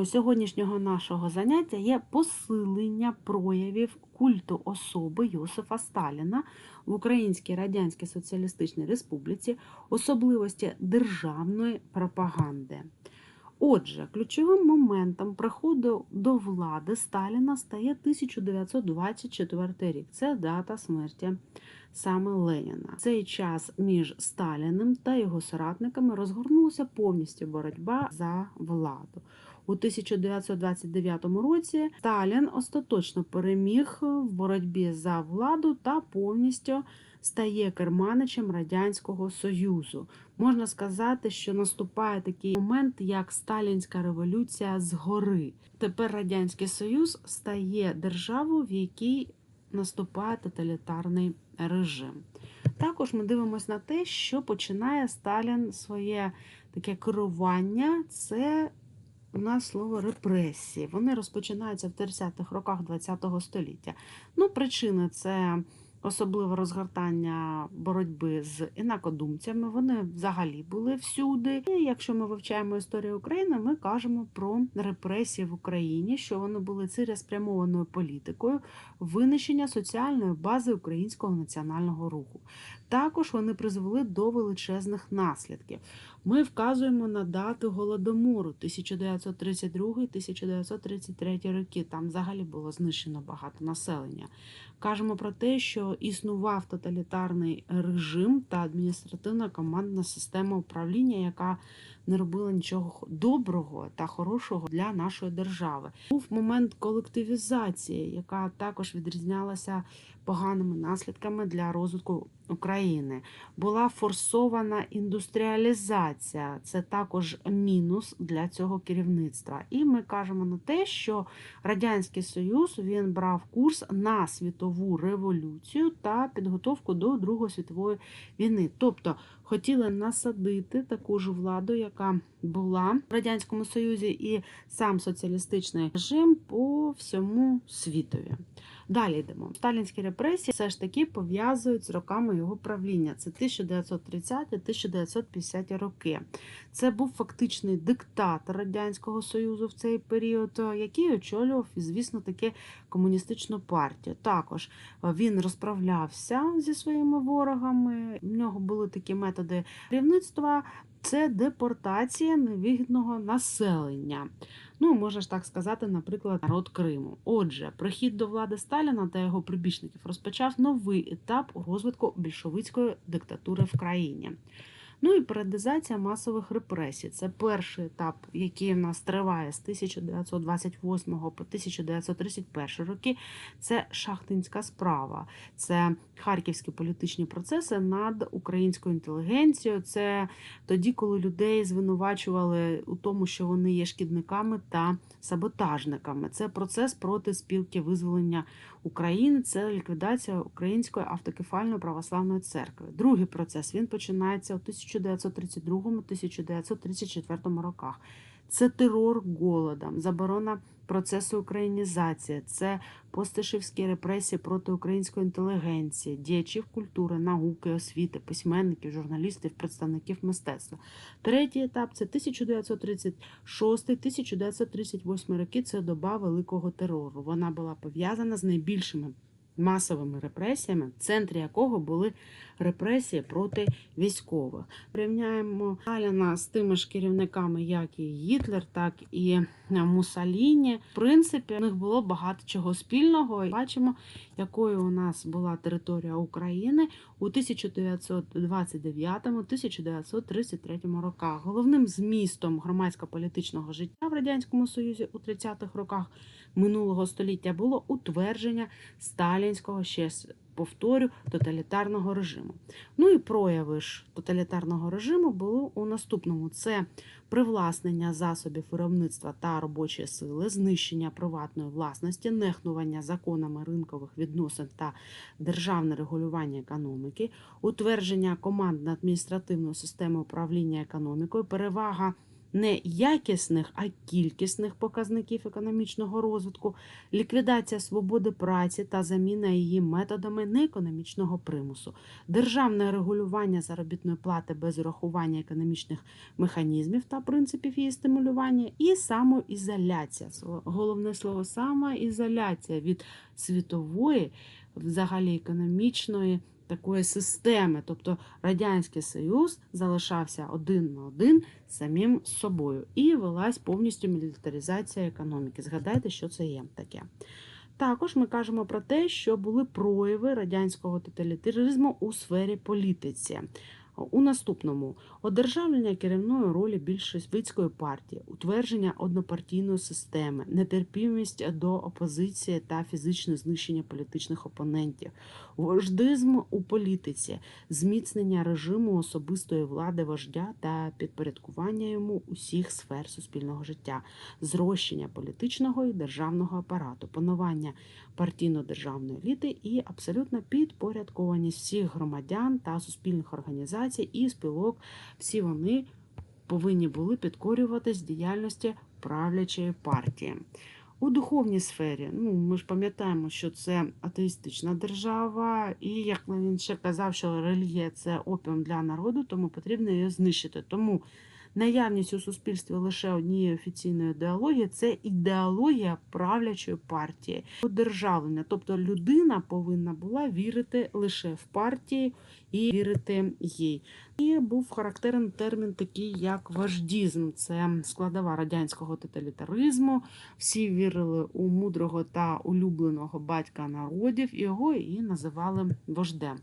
Темою сьогоднішнього нашого заняття є посилення проявів культу особи Йосифа Сталіна в Українській Радянській Соціалістичній Республіці, особливості державної пропаганди. Отже, ключовим моментом приходу до влади Сталіна стає 1924 рік. Це дата смерті саме Леніна. В цей час між Сталіним та його соратниками розгорнулася повністю боротьба за владу. У 1929 році Сталін остаточно переміг в боротьбі за владу та повністю стає керманичем Радянського Союзу. Можна сказати, що наступає такий момент, як Сталінська революція згори. Тепер Радянський Союз стає державою, в якій наступає тоталітарний режим. Також ми дивимося на те, що починає Сталін своє таке керування. Це у нас слово репресії. Вони розпочинаються в 30-х роках ХХ століття. Ну, причини це особливе розгортання боротьби з інакодумцями. Вони взагалі були всюди. І якщо ми вивчаємо історію України, ми кажемо про репресії в Україні, що вони були цілеспрямованою політикою винищення соціальної бази українського національного руху. Також вони призвели до величезних наслідків. Ми вказуємо на дату голодомору 1932-1933 роки. Там взагалі було знищено багато населення. Кажемо про те, що існував тоталітарний режим та адміністративна командна система управління, яка не робила нічого доброго та хорошого для нашої держави. Був момент колективізації, яка також відрізнялася поганими наслідками для розвитку України. Була форсована індустріалізація, це також мінус для цього керівництва. І ми кажемо на те, що Радянський Союз він брав курс на світову революцію та підготовку до Другої світової війни. Тобто хотіли насадити таку ж владу, яка була в Радянському Союзі, і сам соціалістичний режим по всьому світові. Далі йдемо. Сталінські репресії все ж таки пов'язують з роками його правління. Це 1930-1950 роки. Це був фактичний диктатор Радянського Союзу в цей період, який очолював, звісно, таки комуністичну партію. Також він розправлявся зі своїми ворогами. В нього були такі методи керівництва. Це депортація невигідного населення. Ну, можна ж так сказати, наприклад, народ Криму. Отже, прихід до влади Сталіна та його прибічників розпочав новий етап розвитку більшовицької диктатури в країні. Ну і періодизація масових репресій. Це перший етап, який в нас триває з 1928 по 1931 роки. Це шахтинська справа, це харківські політичні процеси над українською інтелігенцією. Це тоді, коли людей звинувачували у тому, що вони є шкідниками та саботажниками. Це процес проти спілки визволення України. Це ліквідація Української автокефальної православної церкви. Другий процес він починається у 1932-1934 роках. Це терор голодом, заборона процесу українізації, це постишівські репресії проти української інтелігенції, діячів культури, науки, освіти, письменників, журналістів, представників мистецтва. Третій етап це 1936-1938 роки. Це доба великого терору. Вона була пов'язана з найбільшими масовими репресіями, в центрі якого були репресії проти військових. Порівняємо Сталіна з тими ж керівниками, як і Гітлер, так і Мусаліні. В принципі, у них було багато чого спільного. Бачимо, якою у нас була територія України у 1929-1933 роках. Головним змістом громадсько-політичного життя в радянському союзі у 30-х роках минулого століття було утвердження сталінського ще повторю тоталітарного режиму. Ну і прояви ж тоталітарного режиму були у наступному: це привласнення засобів виробництва та робочої сили, знищення приватної власності, нехнування законами ринкових відносин та державне регулювання економіки, утвердження командно-адміністративної системи управління економікою, перевага не якісних, а кількісних показників економічного розвитку, ліквідація свободи праці та заміна її методами неекономічного примусу, державне регулювання заробітної плати без урахування економічних механізмів та принципів її стимулювання, і самоізоляція. Головне слово самоізоляція від світової, взагалі економічної такої системи. Тобто Радянський Союз залишався один на один самим собою і велась повністю мілітаризація економіки. Згадайте, що це є таке. Також ми кажемо про те, що були прояви радянського тоталітаризму у сфері політиці. У наступному. Одержавлення керівної ролі більшовицької партії, утвердження однопартійної системи, нетерпімість до опозиції та фізичне знищення політичних опонентів, вождизм у політиці, зміцнення режиму особистої влади вождя та підпорядкування йому усіх сфер суспільного життя, зрощення політичного і державного апарату, панування партійно-державної еліти і абсолютна підпорядкованість всіх громадян та суспільних організацій і спілок. Всі вони повинні були підкорюватись діяльності правлячої партії. У духовній сфері, ну ми ж пам'ятаємо, що це атеїстична держава, і як він ще казав, що релігія це опіум для народу, тому потрібно її знищити. Тому наявність у суспільстві лише однієї офіційної ідеології це ідеологія правлячої партії, одержавлення. Тобто людина повинна була вірити лише в партії і вірити їй. І був характерен термін такий, як вождізм. Це складова радянського тоталітаризму. Всі вірили у мудрого та улюбленого батька народів, його і називали вождем.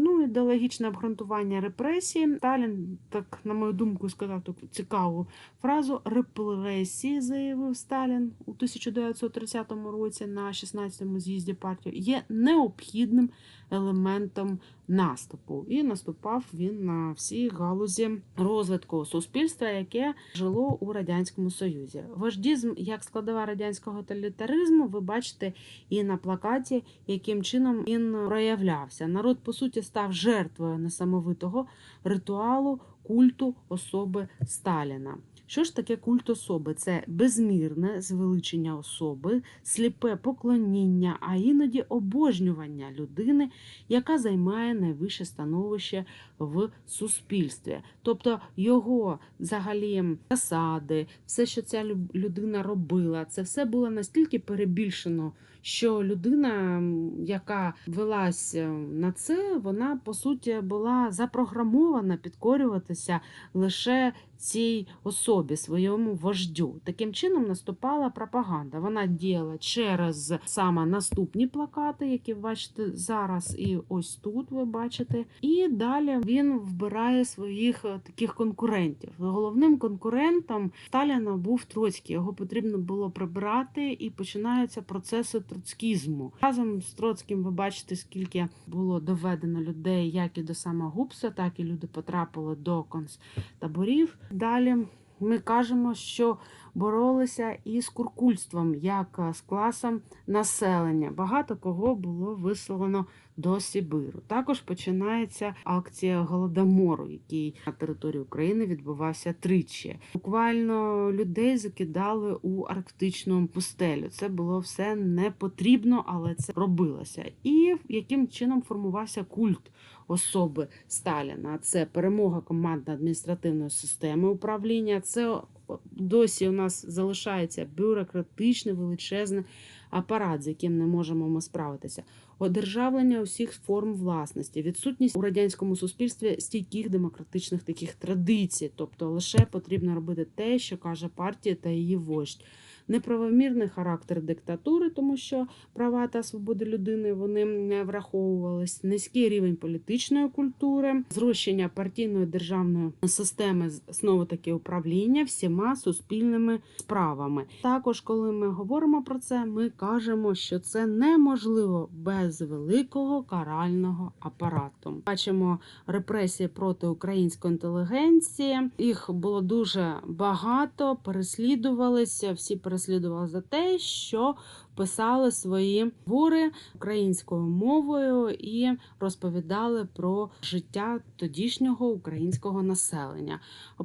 Ну, ідеологічне обґрунтування репресії. Сталін, так, на мою думку, сказав таку цікаву фразу репресії, заявив Сталін у 1930 році на 16-му з'їзді партії, є необхідним елементом наступу. І наступав він на всі галузі розвитку суспільства, яке жило у радянському союзі. Вождізм як складова радянського тоталітаризму, ви бачите і на плакаті, яким чином він проявлявся. Народ по суті став жертвою несамовитого ритуалу культу особи Сталіна. Що ж таке культ особи? Це безмірне звеличення особи, сліпе поклоніння, а іноді обожнювання людини, яка займає найвище становище в суспільстві. Тобто його взагалі засади, все, що ця людина робила, це все було настільки перебільшено, що людина, яка велась е, на це, вона по суті була запрограмована підкорюватися лише цій особі, своєму вождю. Таким чином наступала пропаганда. Вона діяла через саме наступні плакати, які ви бачите зараз, і ось тут ви бачите. І далі він вбирає своїх е, таких конкурентів. Головним конкурентом Сталіна був Троцький. Його потрібно було прибрати, і починаються процеси троцкізму. Разом з Троцьким ви бачите, скільки було доведено людей, як і до самогубства, так і люди потрапили до концтаборів. Далі ми кажемо, що боролися із куркульством, як з класом населення. Багато кого було висловлено до Сибиру. Також починається акція голодомору, який на території України відбувався тричі. Буквально людей закидали у арктичну пустелю. Це було все не потрібно, але це робилося. І яким чином формувався культ особи Сталіна? Це перемога командно-адміністративної системи управління. Це досі у нас залишається бюрократичний величезний апарат, з яким не можемо ми справитися. Одержавлення усіх форм власності, відсутність у радянському суспільстві стійких демократичних таких традицій, тобто лише потрібно робити те, що каже партія та її вождь. Неправомірний характер диктатури, тому що права та свободи людини вони не враховувались, низький рівень політичної культури, зрощення партійної державної системи знову таки управління всіма суспільними справами. Також, коли ми говоримо про це, ми кажемо, що це неможливо без великого карального апарату. Бачимо репресії проти української інтелігенції. Їх було дуже багато, переслідувалися. Всі переслідували за те, що писали свої твори українською мовою і розповідали про життя тодішнього українського населення.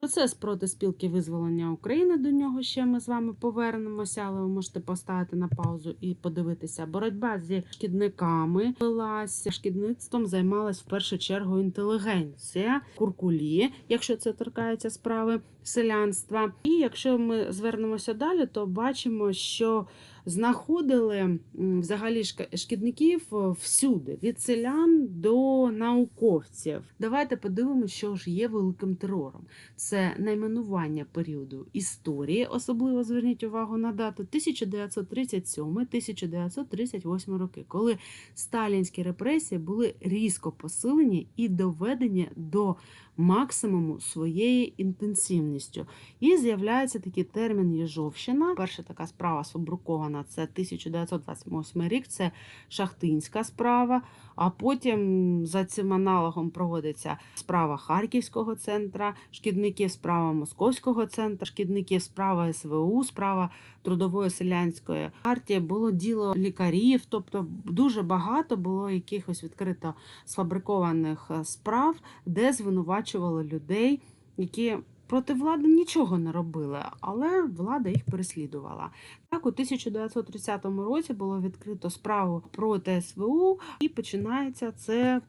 Процес проти спілки визволення України до нього ще ми з вами повернемося, але ви можете поставити на паузу і подивитися. Боротьба зі шкідниками велася шкідництвом займалась в першу чергу інтелігенція, куркулі, якщо це торкається справи селянства. І якщо ми звернемося далі, то бачимо, що знаходили взагалі шкідників е, всюди, від селян до науковців. Давайте подивимося, що ж є великим терором. Це найменування періоду історії, особливо зверніть увагу на дату 1937-1938 роки, коли сталінські репресії були різко посилені і доведені до максимуму своєї інтенсивністю. І з'являється такий термін Єжовщина. Перша така справа сфабрикована це 1928 рік. Це шахтинська справа. А потім за цим аналогом проводиться справа Харківського центра, шкідників справа Московського центру, шкідників справа СВУ, справа трудової селянської партії. Було діло лікарів, тобто дуже багато було якихось відкрито сфабрикованих справ, де звинувачували людей, які проти влади нічого не робили, але влада їх переслідувала. Так, у 1930 році було відкрито справу проти СВУ, і починається це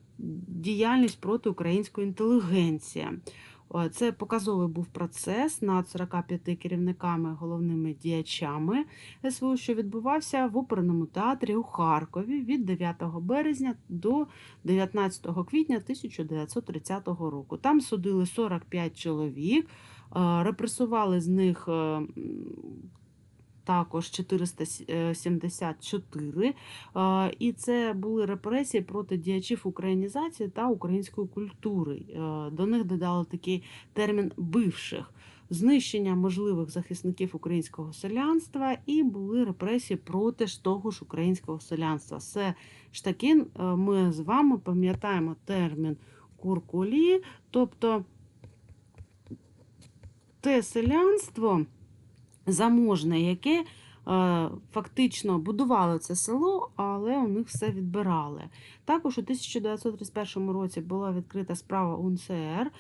діяльність проти української інтелігенції. О, Це показовий був процес над 45 керівниками, головними діячами СВУ, що відбувався в оперному театрі у Харкові від 9 березня до 19 квітня 1930 року. Там судили 45 чоловік, е, репресували з них. Також 474, Е, і це були репресії проти діячів українізації та української культури. До них додали такий термін бивших. Знищення можливих захисників українського селянства і були репресії проти ж того ж українського селянства. Все ж таки, е, ми з вами пам'ятаємо термін куркулі, тобто те селянство заможне, яке е, фактично будувало це село, але у них все відбирали. Також у 1931 році була відкрита справа УНЦР, е,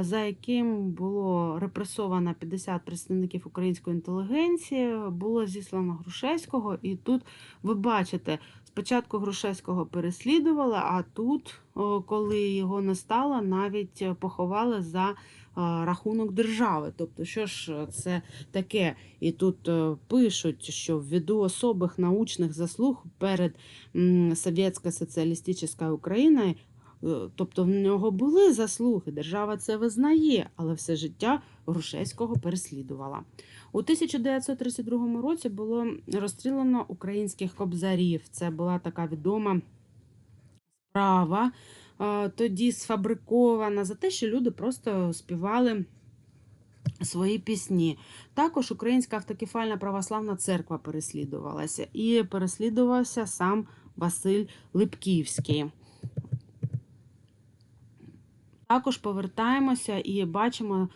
за яким було репресовано 50 представників української інтелігенції, було зіслано Грушевського, і тут ви бачите. Спочатку Грушевського переслідували, а тут, коли його не стало, навіть поховали за рахунок держави. Тобто, що ж це таке? І тут е, пишуть, що ввиду особих научних заслуг перед Совєтською соціалістичною Україною, е, тобто в нього були заслуги, держава це визнає, але все життя Грушевського переслідувала. У 1932 році було розстріляно українських кобзарів. Це була така відома справа, е, тоді сфабрикована за те, що люди просто співали свої пісні. Також Українська автокефальна православна церква переслідувалася і переслідувався сам Василь Липківський. Також повертаємося і бачимо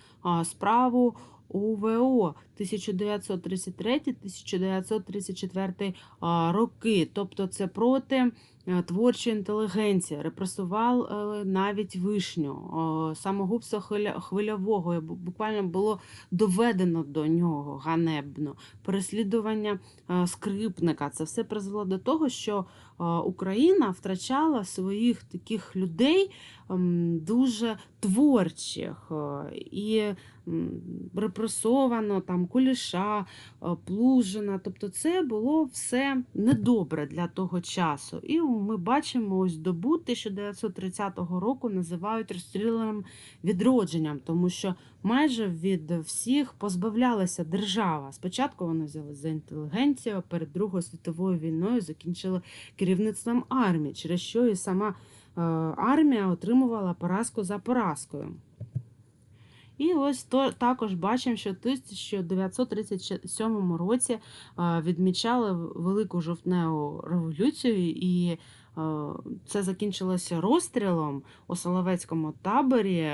справу УВО 1933-1934 роки. Тобто це проти е, творчої інтелігенції, репресував е, навіть вишню, самогубство хвильового буквально було доведено до нього ганебно. Переслідування е, скрипника. Це все призвело до того, що Україна втрачала своїх таких людей ем, дуже творчих і репресовано там Куліша, Плужина. Тобто це було все недобре для того часу. І ми бачимо ось добу 1930 року називають розстріляним відродженням, тому що майже від всіх позбавлялася держава. Спочатку вони взяли за інтелігенцію, а перед Другою світовою війною закінчили керівництвом армії, через що і сама е, армія отримувала поразку за поразкою. І ось то також бачимо, що в 1937 році відмічали Велику жовтневу революцію, і це закінчилося розстрілом у Соловецькому таборі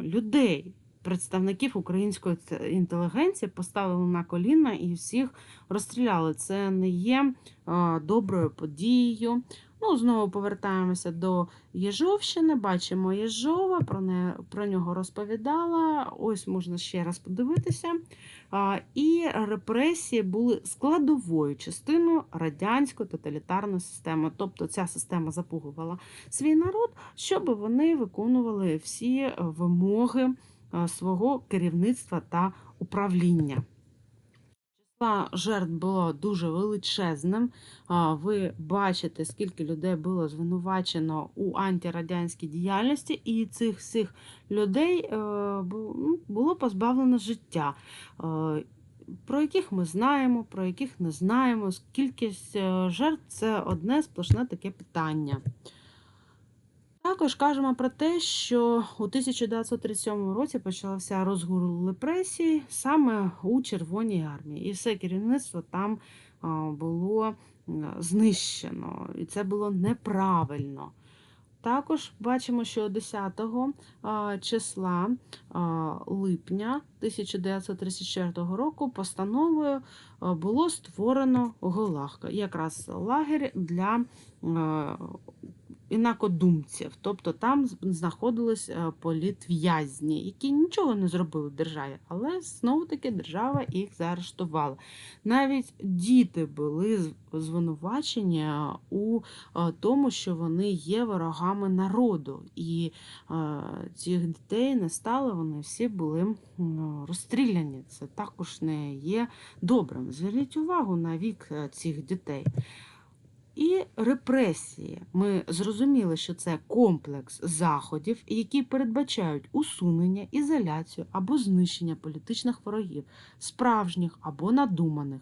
людей. Представників української інтелігенції поставили на коліна і всіх розстріляли. Це не є доброю подією. Ну, знову повертаємося до Єжовщини. Бачимо Єжова, про, не, про нього розповідала. Ось можна ще раз подивитися. А, І репресії були складовою частиною радянської тоталітарної системи. Тобто ця система запугувала свій народ, щоб вони виконували всі вимоги е, свого керівництва та управління. Жертв було дуже величезним. Ви бачите, скільки людей було звинувачено у антирадянській діяльності, і цих всіх людей е, ну, було позбавлено життя. Е, Про яких ми знаємо, про яких не знаємо. Кількість е, жертв це одне сплошне таке питання. Також кажемо про те, що у 1937 році почався розгул репресій саме у Червоній армії, і все керівництво там було знищено, і це було неправильно. Також бачимо, що 10 числа липня 1934 року постановою було створено ГУЛАГ, якраз лагерь для інакодумців. Тобто там знаходились е, політв'язні, які нічого не зробили державі, але знову-таки держава їх заарештувала. Навіть діти були звинувачені е, у е, тому, що вони є ворогами народу. І цих дітей не стало, вони всі були розстріляні. Це також не є добрим. Зверніть увагу на вік цих дітей. І репресії. Ми зрозуміли, що це комплекс заходів, які передбачають усунення, ізоляцію або знищення політичних ворогів, справжніх або надуманих,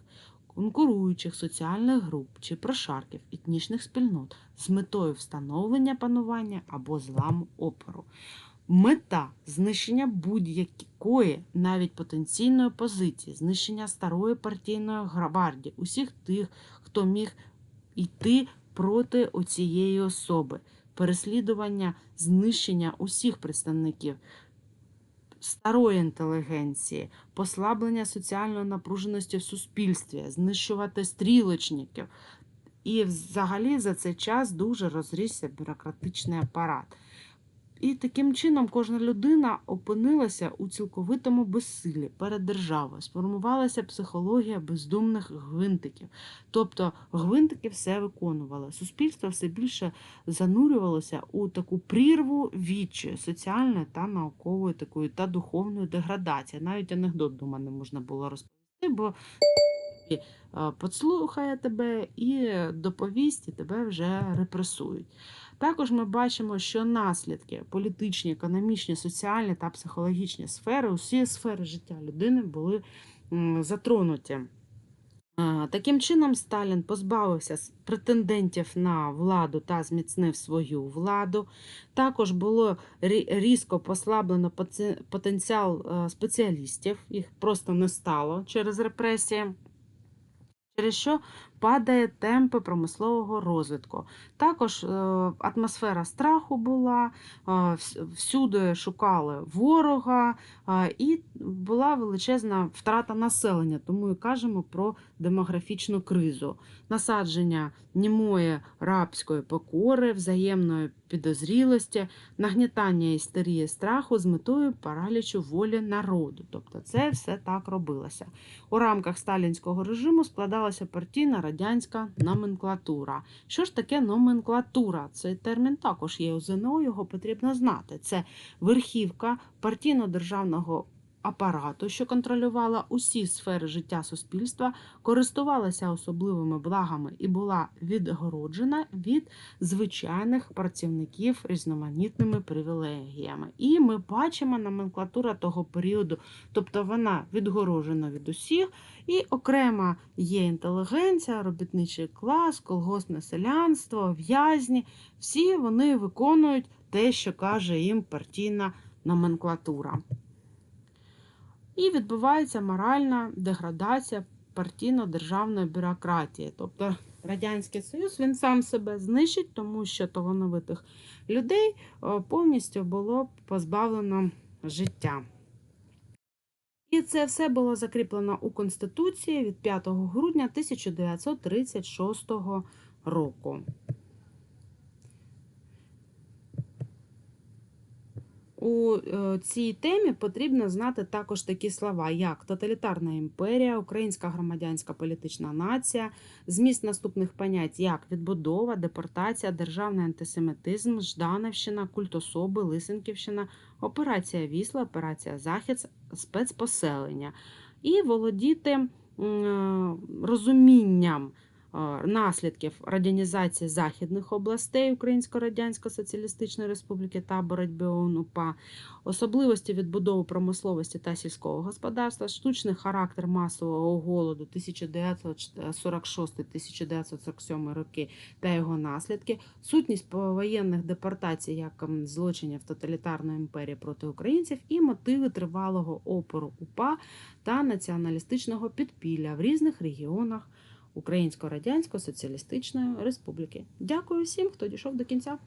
конкуруючих соціальних груп чи прошарків етнічних спільнот з метою встановлення панування або зламу опору. Мета знищення будь-якої, навіть потенційної позиції, знищення старої партійної гвардії, усіх тих, хто міг йти проти оцієї особи, переслідування, знищення усіх представників старої інтелігенції, послаблення соціальної напруженості в суспільстві, знищувати стрілочників. І взагалі за цей час дуже розрісся бюрократичний апарат. І таким чином кожна людина опинилася у цілковитому безсилі перед державою. Сформувалася психологія бездумних гвинтиків. Тобто гвинтики все виконували. Суспільство все більше занурювалося у таку прірву відчаю соціальної та наукової такої та духовної деградації. Навіть анекдот до мене можна було розповісти, бо е, подслухає тебе і доповість, і тебе вже репресують. Також ми бачимо, що наслідки політичні, економічні, соціальні та психологічні сфери, усі сфери життя людини були затронуті. Таким чином, Сталін позбавився претендентів на владу та зміцнив свою владу. Також було різко послаблено потенціал е, спеціалістів, їх просто не стало через репресії. Через що падає темпи промислового розвитку. Також е, атмосфера страху була, е, всюди шукали ворога, е, і була величезна втрата населення, тому і кажемо про демографічну кризу. Насадження німої рабської покори, взаємної підозрілості, нагнітання істерії страху з метою паралічу волі народу. Тобто це все так робилося. У рамках сталінського режиму складалася партійна радянська номенклатура. Що ж таке номенклатура? Цей термін також є у ЗНО, його потрібно знати. Це верхівка партійно-державного апарату, що контролювала усі сфери життя суспільства, користувалася особливими благами і була відгороджена від звичайних працівників різноманітними привілегіями. І ми бачимо номенклатура того періоду, тобто вона відгороджена від усіх, і окрема є інтелігенція, робітничий клас, колгоспне селянство, в'язні. Всі вони виконують те, що каже їм партійна номенклатура. І відбувається моральна деградація партійно-державної бюрократії. Тобто Радянський Союз він сам себе знищить, тому що талановитих людей е, повністю було позбавлено життя. І це все було закріплено у Конституції від 5 грудня 1936 року. У е, цій темі потрібно знати також такі слова, як тоталітарна імперія, українська громадянська політична нація, зміст наступних понять, як відбудова, депортація, державний антисемітизм, Жданівщина, культ особи, Лисенківщина, операція Вісла, операція Захід, спецпоселення. І володіти е, розумінням наслідків радянізації західних областей Українсько-Радянської Соціалістичної Республіки та боротьби ОУН-УПА, особливості відбудови промисловості та сільського господарства, штучний характер масового голоду 1946-1947 роки та його наслідки, сутність повоєнних депортацій як злочинів тоталітарної імперії проти українців і мотиви тривалого опору УПА та націоналістичного підпілля в різних регіонах Українсько-Радянської Соціалістичної Республіки. Дякую всім, хто дійшов до кінця.